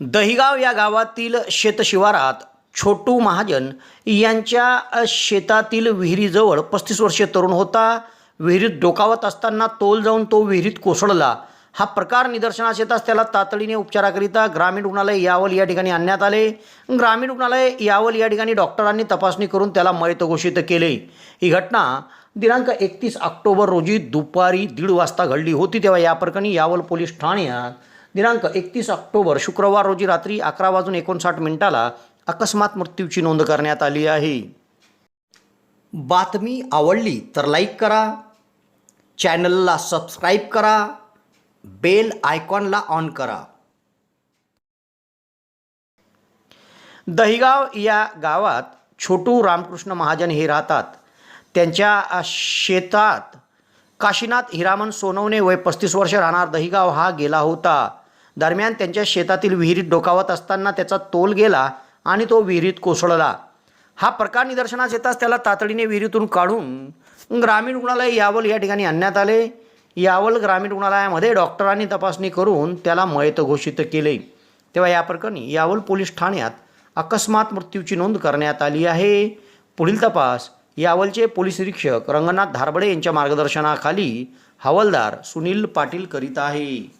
दहिगाव या गावातील शेतशिवारात छोटू महाजन यांच्या शेतातील विहिरीजवळ पस्तीस वर्षीय तरुण होता. विहिरीत डोकावत असताना तोल जाऊन तो विहिरीत कोसळला. हा प्रकार निदर्शनास येताच त्याला तातडीने उपचाराकरिता ग्रामीण रुग्णालय यावल या ठिकाणी आणण्यात आले. ग्रामीण रुग्णालय यावल या ठिकाणी डॉक्टरांनी तपासणी करून त्याला मयत घोषित केले. ही घटना दिनांक एकतीस ऑक्टोबर रोजी दुपारी दीड वाजता घडली होती तेव्हा या प्रकरणी यावल पोलीस ठाण्यात दिनांक एकतीस ऑक्टोबर शुक्रवार रोजी रात्री अकरा वाजून एकोणसाठ मिनिटाला अकस्मात मृत्यूची नोंद करण्यात आली आहे. बातमी आवडली तर लाईक करा चॅनलला सबस्क्राईब करा बेल आयकॉनला ऑन करा. दहिगाव या गावात छोटू रामकृष्ण महाजन हे राहतात. त्यांच्या शेतात काशीनाथ हिरामन सोनवणे वय पस्तीस वर्ष राहणार दहिगाव हा गेला होता. दरम्यान त्यांच्या शेतातील विहिरीत डोकावत असताना त्याचा तोल गेला आणि तो विहिरीत कोसळला. हा प्रकार निदर्शनास येताच त्याला तातडीने विहिरीतून काढून ग्रामीण रुग्णालय यावल या ठिकाणी आणण्यात आले. यावल ग्रामीण रुग्णालयामध्ये डॉक्टरांनी तपासणी करून त्याला मयत घोषित केले. तेव्हा या प्रकरणी यावल पोलीस ठाण्यात अकस्मात मृत्यूची नोंद करण्यात आली आहे. पुढील तपास यावलचे पोलीस निरीक्षक रंगनाथ धारबडे यांच्या मार्गदर्शनाखाली हवालदार सुनील पाटील करीत आहे.